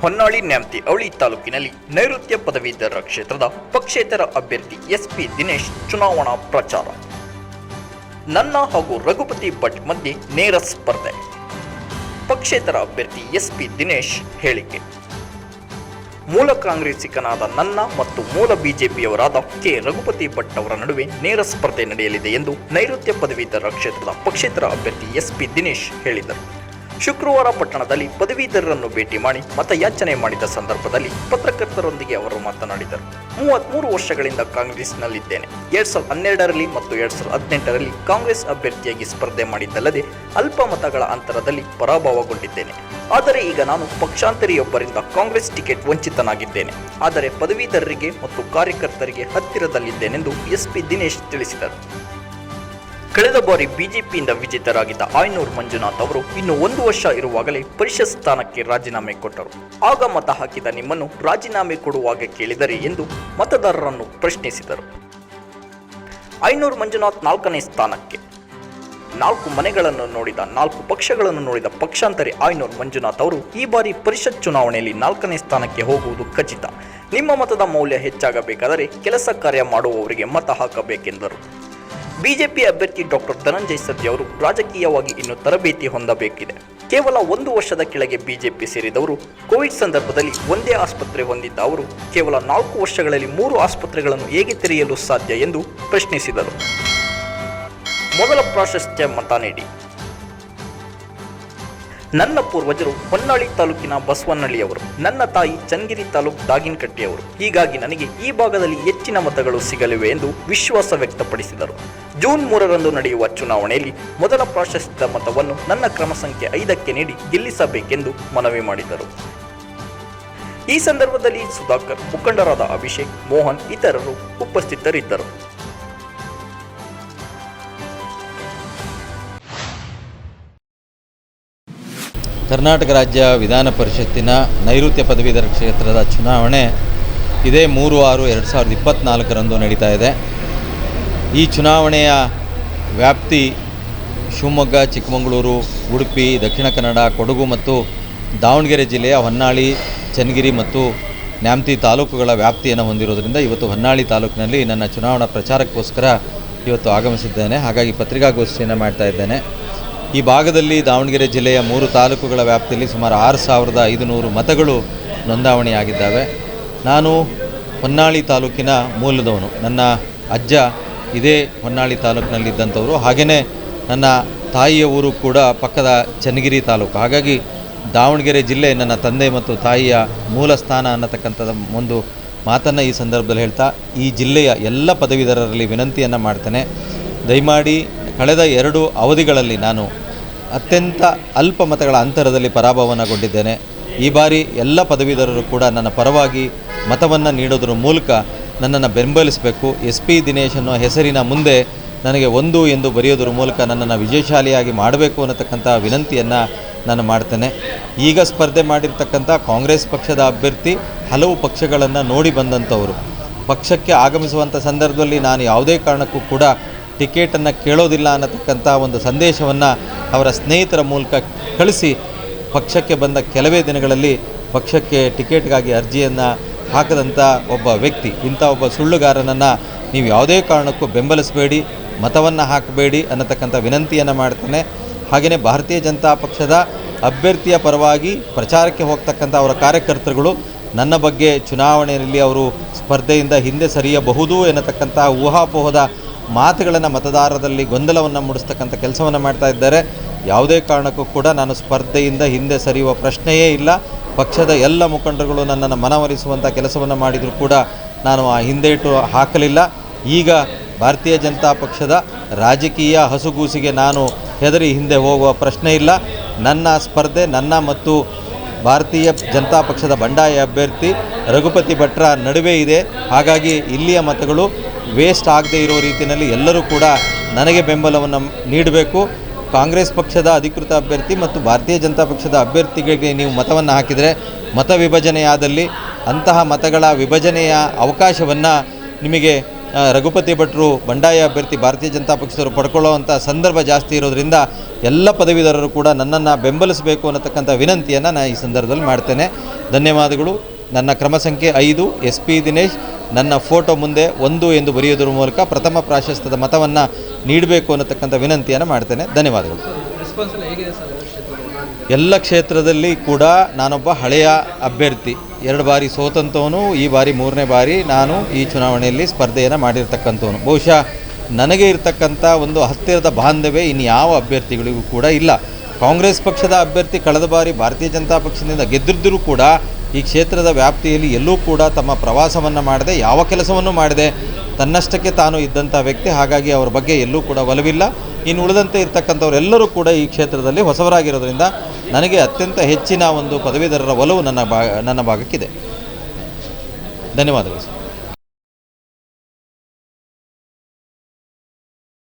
ಹೊನ್ನಾಳಿ ನ್ಯಾಮತಿ ಅವಳಿ ತಾಲೂಕಿನಲ್ಲಿ ನೈಋತ್ಯ ಪದವೀಧರ ಕ್ಷೇತ್ರದ ಪಕ್ಷೇತರ ಅಭ್ಯರ್ಥಿ ಎಸ್ಪಿ ದಿನೇಶ್ ಚುನಾವಣಾ ಪ್ರಚಾರ. ನನ್ನ ಹಾಗೂ ರಘುಪತಿ ಭಟ್ ಮಧ್ಯೆ ನೇರ ಸ್ಪರ್ಧೆ. ಪಕ್ಷೇತರ ಅಭ್ಯರ್ಥಿ ಎಸ್ಪಿ ದಿನೇಶ್ ಹೇಳಿಕೆ. ಮೂಲ ಕಾಂಗ್ರೆಸ್ಸಿಗನಾದ ನನ್ನ ಮತ್ತು ಮೂಲ ಬಿಜೆಪಿಯವರಾದ ಕೆ. ರಘುಪತಿ ಭಟ್ ಅವರ ನಡುವೆ ನೇರ ಸ್ಪರ್ಧೆ ನಡೆಯಲಿದೆ ಎಂದು ನೈಋತ್ಯ ಪದವೀಧರ ಕ್ಷೇತ್ರದ ಪಕ್ಷೇತರ ಅಭ್ಯರ್ಥಿ ಎಸ್ಪಿ ದಿನೇಶ್ ಹೇಳಿದರು. ಶುಕ್ರವಾರ ಪಟ್ಟಣದಲ್ಲಿ ಪದವೀಧರರನ್ನು ಭೇಟಿ ಮಾಡಿ ಮತಯಾಚನೆ ಮಾಡಿದ ಸಂದರ್ಭದಲ್ಲಿ ಪತ್ರಕರ್ತರೊಂದಿಗೆ ಅವರು ಮಾತನಾಡಿದರು. ಮೂವತ್ಮೂರು ವರ್ಷಗಳಿಂದ ಕಾಂಗ್ರೆಸ್ನಲ್ಲಿದ್ದೇನೆ. ಎರಡ್ ಸಾವಿರದ ಹನ್ನೆರಡರಲ್ಲಿ ಮತ್ತು ಎರಡ್ ಸಾವಿರದ ಹದಿನೆಂಟರಲ್ಲಿ ಕಾಂಗ್ರೆಸ್ ಅಭ್ಯರ್ಥಿಯಾಗಿ ಸ್ಪರ್ಧೆ ಮಾಡಿದ್ದಲ್ಲದೆ ಅಲ್ಪ ಮತಗಳ ಅಂತರದಲ್ಲಿ ಪರಾಭವಗೊಂಡಿದ್ದೇನೆ. ಆದರೆ ಈಗ ನಾನು ಪಕ್ಷಾಂತರಿಯೊಬ್ಬರಿಂದ ಕಾಂಗ್ರೆಸ್ ಟಿಕೆಟ್ ವಂಚಿತನಾಗಿದ್ದೇನೆ. ಆದರೆ ಪದವೀಧರರಿಗೆ ಮತ್ತು ಕಾರ್ಯಕರ್ತರಿಗೆ ಹತ್ತಿರದಲ್ಲಿದ್ದೇನೆಂದು ಎಸ್ಪಿ ದಿನೇಶ್ ತಿಳಿಸಿದರು. ಕಳೆದ ಬಾರಿ ಬಿಜೆಪಿಯಿಂದ ವಿಜೇತರಾಗಿದ್ದ ಆಯ್ನೂರ್ ಮಂಜುನಾಥ್ ಅವರು ಇನ್ನು ಒಂದು ವರ್ಷ ಇರುವಾಗಲೇ ಪರಿಷತ್ ಸ್ಥಾನಕ್ಕೆ ರಾಜೀನಾಮೆ ಕೊಟ್ಟರು. ಆಗ ಮತ ಹಾಕಿದ ನಿಮ್ಮನ್ನು ರಾಜೀನಾಮೆ ಕೊಡುವಾಗ ಕೇಳಿದರೆ ಎಂದು ಮತದಾರರನ್ನು ಪ್ರಶ್ನಿಸಿದರು. ಐನೂರು ಮಂಜುನಾಥ್ ನಾಲ್ಕನೇ ಸ್ಥಾನಕ್ಕೆ. ನಾಲ್ಕು ಮನೆಗಳನ್ನು ನೋಡಿದ, ನಾಲ್ಕು ಪಕ್ಷಗಳನ್ನು ನೋಡಿದ ಪಕ್ಷಾಂತರಿ ಆಯ್ನೂರ್ ಮಂಜುನಾಥ್ ಅವರು ಈ ಬಾರಿ ಪರಿಷತ್ ಚುನಾವಣೆಯಲ್ಲಿ ನಾಲ್ಕನೇ ಸ್ಥಾನಕ್ಕೆ ಹೋಗುವುದು ಖಚಿತ. ನಿಮ್ಮ ಮತದ ಮೌಲ್ಯ ಹೆಚ್ಚಾಗಬೇಕಾದರೆ ಕೆಲಸ ಕಾರ್ಯ ಮಾಡುವವರಿಗೆ ಮತ ಹಾಕಬೇಕೆಂದರು. ಬಿಜೆಪಿ ಅಭ್ಯರ್ಥಿ ಡಾಕ್ಟರ್ ಧನಂಜಯ್ ಸದ್ಯ ಅವರು ರಾಜಕೀಯವಾಗಿ ಇನ್ನು ತರಬೇತಿ ಹೊಂದಬೇಕಿದೆ. ಕೇವಲ ಒಂದು ವರ್ಷದ ಕೆಳಗೆ ಬಿಜೆಪಿ ಸೇರಿದವರು ಕೋವಿಡ್ ಸಂದರ್ಭದಲ್ಲಿ ಒಂದೇ ಆಸ್ಪತ್ರೆ ಹೊಂದಿದ್ದ ಅವರು ಕೇವಲ ನಾಲ್ಕು ವರ್ಷಗಳಲ್ಲಿ ಮೂರು ಆಸ್ಪತ್ರೆಗಳನ್ನು ಹೇಗೆ ತೆರೆಯಲು ಸಾಧ್ಯ ಎಂದು ಪ್ರಶ್ನಿಸಿದರು. ಮೊದಲ ಪ್ರಾಶಸ್ತ್ಯ ಮತ ನೀಡಿ. ನನ್ನ ಪೂರ್ವಜರು ಹೊನ್ನಾಳಿ ತಾಲೂಕಿನ ಬಸವನಹಳ್ಳಿಯವರು, ನನ್ನ ತಾಯಿ ಚನ್ನಗಿರಿ ತಾಲೂಕು ದಾಗಿನಕಟ್ಟೆಯವರು. ಹೀಗಾಗಿ ನನಗೆ ಈ ಭಾಗದಲ್ಲಿ ಹೆಚ್ಚಿನ ಮತಗಳು ಸಿಗಲಿವೆ ಎಂದು ವಿಶ್ವಾಸ ವ್ಯಕ್ತಪಡಿಸಿದರು. ಜೂನ್ ಮೂರರಂದು ನಡೆಯುವ ಚುನಾವಣೆಯಲ್ಲಿ ಮೊದಲ ಪ್ರಾಶಸ್ತ್ಯ ಮತವನ್ನು ನನ್ನ ಕ್ರಮ ಸಂಖ್ಯೆ ಐದಕ್ಕೆ ನೀಡಿ ಗೆಲ್ಲಿಸಬೇಕೆಂದು ಮನವಿ ಮಾಡಿದರು. ಈ ಸಂದರ್ಭದಲ್ಲಿ ಸುಧಾಕರ್, ಮುಖಂಡರಾದ ಅಭಿಷೇಕ್, ಮೋಹನ್ ಇತರರು ಉಪಸ್ಥಿತರಿದ್ದರು. ಕರ್ನಾಟಕ ರಾಜ್ಯ ವಿಧಾನ ಪರಿಷತ್ತಿನ ನೈಋತ್ಯ ಪದವೀಧರ ಕ್ಷೇತ್ರದ ಚುನಾವಣೆ ಇದೇ ಮೂರು ಆರು ಎರಡು ಸಾವಿರದ ಇಪ್ಪತ್ತ್ನಾಲ್ಕರಂದು ನಡೀತಾ ಇದೆ. ಈ ಚುನಾವಣೆಯ ವ್ಯಾಪ್ತಿ ಶಿವಮೊಗ್ಗ, ಚಿಕ್ಕಮಗಳೂರು, ಉಡುಪಿ, ದಕ್ಷಿಣ ಕನ್ನಡ, ಕೊಡಗು ಮತ್ತು ದಾವಣಗೆರೆ ಜಿಲ್ಲೆಯ ಹೊನ್ನಾಳಿ, ಚನ್ನಗಿರಿ ಮತ್ತು ನ್ಯಾಮತಿ ತಾಲೂಕುಗಳ ವ್ಯಾಪ್ತಿಯನ್ನು ಹೊಂದಿರೋದರಿಂದ ಇವತ್ತು ಹೊನ್ನಾಳಿ ತಾಲೂಕಿನಲ್ಲಿ ನನ್ನ ಚುನಾವಣಾ ಪ್ರಚಾರಕ್ಕೋಸ್ಕರ ಇವತ್ತು ಆಗಮಿಸಿದ್ದೇನೆ. ಹಾಗಾಗಿ ಪತ್ರಿಕಾಗೋಷ್ಠಿಯನ್ನು ಮಾಡ್ತಾ ಇದ್ದೇನೆ. ಈ ಭಾಗದಲ್ಲಿ ದಾವಣಗೆರೆ ಜಿಲ್ಲೆಯ ಮೂರು ತಾಲೂಕುಗಳ ವ್ಯಾಪ್ತಿಯಲ್ಲಿ ಸುಮಾರು ಆರು ಸಾವಿರದ ಐದುನೂರು ಮತಗಳು ನೋಂದಾವಣೆಯಾಗಿದ್ದಾವೆ. ನಾನು ಹೊನ್ನಾಳಿ ತಾಲೂಕಿನ ಮೂಲದವನು. ನನ್ನ ಅಜ್ಜ ಇದೇ ಹೊನ್ನಾಳಿ ತಾಲೂಕಿನಲ್ಲಿದ್ದಂಥವರು. ಹಾಗೆಯೇ ನನ್ನ ತಾಯಿಯ ಊರು ಕೂಡ ಪಕ್ಕದ ಚನ್ನಗಿರಿ ತಾಲೂಕು. ಹಾಗಾಗಿ ದಾವಣಗೆರೆ ಜಿಲ್ಲೆ ನನ್ನ ತಂದೆ ಮತ್ತು ತಾಯಿಯ ಮೂಲ ಸ್ಥಾನ ಅನ್ನತಕ್ಕಂಥದ್ದು ಒಂದು ಮಾತನ್ನು ಈ ಸಂದರ್ಭದಲ್ಲಿ ಹೇಳ್ತಾ ಈ ಜಿಲ್ಲೆಯ ಎಲ್ಲ ಪದವೀಧರರಲ್ಲಿ ವಿನಂತಿಯನ್ನು ಮಾಡ್ತೇನೆ. ದಯಮಾಡಿ ಕಳೆದ ಎರಡು ಅವಧಿಗಳಲ್ಲಿ ನಾನು ಅತ್ಯಂತ ಅಲ್ಪ ಮತಗಳ ಅಂತರದಲ್ಲಿ ಪರಾಭವನಗೊಂಡಿದ್ದೇನೆ. ಈ ಬಾರಿ ಎಲ್ಲ ಪದವೀಧರರು ಕೂಡ ನನ್ನ ಪರವಾಗಿ ಮತವನ್ನು ನೀಡೋದ್ರ ಮೂಲಕ ನನ್ನನ್ನು ಬೆಂಬಲಿಸಬೇಕು. ಎಸ್ ಪಿ ದಿನೇಶ್ ಅನ್ನೋ ಹೆಸರಿನ ಮುಂದೆ ನನಗೆ ಒಂದು ಎಂದು ಬರೆಯೋದ್ರ ಮೂಲಕ ನನ್ನನ್ನು ವಿಜಯಶಾಲಿಯಾಗಿ ಮಾಡಬೇಕು ಅನ್ನತಕ್ಕಂಥ ವಿನಂತಿಯನ್ನು ನಾನು ಮಾಡ್ತೇನೆ. ಈಗ ಸ್ಪರ್ಧೆ ಮಾಡಿರ್ತಕ್ಕಂಥ ಕಾಂಗ್ರೆಸ್ ಪಕ್ಷದ ಅಭ್ಯರ್ಥಿ ಹಲವು ಪಕ್ಷಗಳನ್ನು ನೋಡಿ ಬಂದಂಥವರು. ಪಕ್ಷಕ್ಕೆ ಆಗಮಿಸುವಂಥ ಸಂದರ್ಭದಲ್ಲಿ ನಾನು ಯಾವುದೇ ಕಾರಣಕ್ಕೂ ಕೂಡ ಟಿಕೆಟನ್ನು ಕೇಳೋದಿಲ್ಲ ಅನ್ನತಕ್ಕಂಥ ಒಂದು ಸಂದೇಶವನ್ನು ಅವರ ಸ್ನೇಹಿತರ ಮೂಲಕ ಕಳಿಸಿ ಪಕ್ಷಕ್ಕೆ ಬಂದ ಕೆಲವೇ ದಿನಗಳಲ್ಲಿ ಪಕ್ಷಕ್ಕೆ ಟಿಕೆಟ್ಗಾಗಿ ಅರ್ಜಿಯನ್ನು ಹಾಕದಂಥ ಒಬ್ಬ ವ್ಯಕ್ತಿ, ಇಂಥ ಒಬ್ಬ ಸುಳ್ಳುಗಾರನನ್ನು ನೀವು ಯಾವುದೇ ಕಾರಣಕ್ಕೂ ಬೆಂಬಲಿಸಬೇಡಿ, ಮತವನ್ನು ಹಾಕಬೇಡಿ ಅನ್ನತಕ್ಕಂಥ ವಿನಂತಿಯನ್ನು ಮಾಡ್ತೇನೆ. ಹಾಗೆಯೇ ಭಾರತೀಯ ಜನತಾ ಪಕ್ಷದ ಅಭ್ಯರ್ಥಿಯ ಪರವಾಗಿ ಪ್ರಚಾರಕ್ಕೆ ಹೋಗ್ತಕ್ಕಂಥ ಅವರ ಕಾರ್ಯಕರ್ತರುಗಳು, ನನ್ನ ಬಗ್ಗೆ ಚುನಾವಣೆಯಲ್ಲಿ ಅವರು ಸ್ಪರ್ಧೆಯಿಂದ ಹಿಂದೆ ಸರಿಯಬಹುದು ಎನ್ನತಕ್ಕಂಥ ಊಹಾಪೋಹದ ಮಾತುಗಳನ್ನು ಮತದಾರರಲ್ಲಿ ಗೊಂದಲವನ್ನು ಮೂಡಿಸ್ತಕ್ಕಂಥ ಕೆಲಸವನ್ನು ಮಾಡ್ತಾ ಇದ್ದಾರೆ. ಯಾವುದೇ ಕಾರಣಕ್ಕೂ ಕೂಡ ನಾನು ಸ್ಪರ್ಧೆಯಿಂದ ಹಿಂದೆ ಸರಿಯುವ ಪ್ರಶ್ನೆಯೇ ಇಲ್ಲ. ಪಕ್ಷದ ಎಲ್ಲ ಮುಖಂಡರುಗಳು ನನ್ನನ್ನು ಮನವೊಲಿಸುವಂಥ ಕೆಲಸವನ್ನು ಮಾಡಿದರೂ ಕೂಡ ನಾನು ಆ ಹಿಂದೇಟು ಹಾಕಲಿಲ್ಲ. ಈಗ ಭಾರತೀಯ ಜನತಾ ಪಕ್ಷದ ರಾಜಕೀಯ ಹಸುಗೂಸಿಗೆ ನಾನು ಹೆದರಿ ಹಿಂದೆ ಹೋಗುವ ಪ್ರಶ್ನೆ ಇಲ್ಲ. ನನ್ನ ಸ್ಪರ್ಧೆ, ನನ್ನ ಮತ್ತು ಭಾರತೀಯ ಜನತಾ ಪಕ್ಷದ ಬಂಡಾಯ ಅಭ್ಯರ್ಥಿ ರಘುಪತಿ ಭಟ್ರ ನಡುವೆ ಇದೆ. ಹಾಗಾಗಿ ಇಲ್ಲಿಯ ಮತಗಳು ವೇಸ್ಟ್ ಆಗದೇ ಇರೋ ರೀತಿಯಲ್ಲಿ ಎಲ್ಲರೂ ಕೂಡ ನನಗೆ ಬೆಂಬಲವನ್ನು ನೀಡಬೇಕು. ಕಾಂಗ್ರೆಸ್ ಪಕ್ಷದ ಅಧಿಕೃತ ಅಭ್ಯರ್ಥಿ ಮತ್ತು ಭಾರತೀಯ ಜನತಾ ಪಕ್ಷದ ಅಭ್ಯರ್ಥಿಗಳಿಗೆ ನೀವು ಮತವನ್ನು ಹಾಕಿದರೆ ಮತ ವಿಭಜನೆಯಾದಲ್ಲಿ ಅಂತಹ ಮತಗಳ ವಿಭಜನೆಯ ಅವಕಾಶವನ್ನು ನಿಮಗೆ ರಘುಪತಿ ಭಟ್ರು, ಬಂಡಾಯ ಅಭ್ಯರ್ಥಿ, ಭಾರತೀಯ ಜನತಾ ಪಕ್ಷದವರು ಪಡ್ಕೊಳ್ಳುವಂಥ ಸಂದರ್ಭ ಜಾಸ್ತಿ ಇರೋದರಿಂದ ಎಲ್ಲ ಪದವೀಧರರು ಕೂಡ ನನ್ನನ್ನು ಬೆಂಬಲಿಸಬೇಕು ಅನ್ನತಕ್ಕಂಥ ವಿನಂತಿಯನ್ನು ನಾನು ಈ ಸಂದರ್ಭದಲ್ಲಿ ಮಾಡ್ತೇನೆ. ಧನ್ಯವಾದಗಳು. ನನ್ನ ಕ್ರಮ ಸಂಖ್ಯೆ ಐದು ಎಸ್ ಪಿ ದಿನೇಶ್ ನನ್ನ ಫೋಟೋ ಮುಂದೆ ಒಂದು ಎಂದು ಬರೆಯುವುದರ ಮೂಲಕ ಪ್ರಥಮ ಪ್ರಾಶಸ್ತ್ಯದ ಮತವನ್ನು ನೀಡಬೇಕು ಅನ್ನತಕ್ಕಂಥ ವಿನಂತಿಯನ್ನು ಮಾಡ್ತೇನೆ. ಧನ್ಯವಾದಗಳು. ಎಲ್ಲ ಕ್ಷೇತ್ರದಲ್ಲಿ? ಕೂಡ ನಾನೊಬ್ಬ ಹಳೆಯ ಅಭ್ಯರ್ಥಿ ಎರಡು ಬಾರಿ ಸೋತಂಥವನು ಈ ಬಾರಿ ಮೂರನೇ ಬಾರಿ ನಾನು ಈ ಚುನಾವಣೆಯಲ್ಲಿ ಸ್ಪರ್ಧೆಯನ್ನು ಮಾಡಿರ್ತಕ್ಕಂಥವನು. ಬಹುಶಃ ನನಗೆ ಇರತಕ್ಕಂಥ ಒಂದು ಹತ್ತಿರದ ಬಾಂಧವ್ಯ ಇನ್ಯಾವ ಅಭ್ಯರ್ಥಿಗಳಿಗೂ ಕೂಡ ಇಲ್ಲ. ಕಾಂಗ್ರೆಸ್ ಪಕ್ಷದ ಅಭ್ಯರ್ಥಿ ಕಳೆದ ಬಾರಿ ಭಾರತೀಯ ಜನತಾ ಪಕ್ಷದಿಂದ ಗೆದ್ದಿದ್ದರೂ ಕೂಡ ಈ ಕ್ಷೇತ್ರದ ವ್ಯಾಪ್ತಿಯಲ್ಲಿ ಎಲ್ಲೂ ಕೂಡ ತಮ್ಮ ಪ್ರವಾಸವನ್ನು ಮಾಡದೆ ಯಾವ ಕೆಲಸವನ್ನು ಮಾಡದೆ ತನ್ನಷ್ಟಕ್ಕೆ ತಾನು ಇದ್ದಂಥ ವ್ಯಕ್ತಿ. ಹಾಗಾಗಿ ಅವರ ಬಗ್ಗೆ ಎಲ್ಲೂ ಕೂಡ ಒಲವಿಲ್ಲ. ಇನ್ನು ಉಳಿದಂತೆ ಇರ್ತಕ್ಕಂಥವರೆಲ್ಲರೂ ಕೂಡ ಈ ಕ್ಷೇತ್ರದಲ್ಲಿ ಹೊಸವರಾಗಿರೋದ್ರಿಂದ ನನಗೆ ಅತ್ಯಂತ ಹೆಚ್ಚಿನ ಒಂದು ಪದವೀಧರರ ಒಲವು ನನ್ನ ಬಾ ನನ್ನ ಭಾಗಕ್ಕಿದೆ. ಧನ್ಯವಾದಗಳು ಸರ್.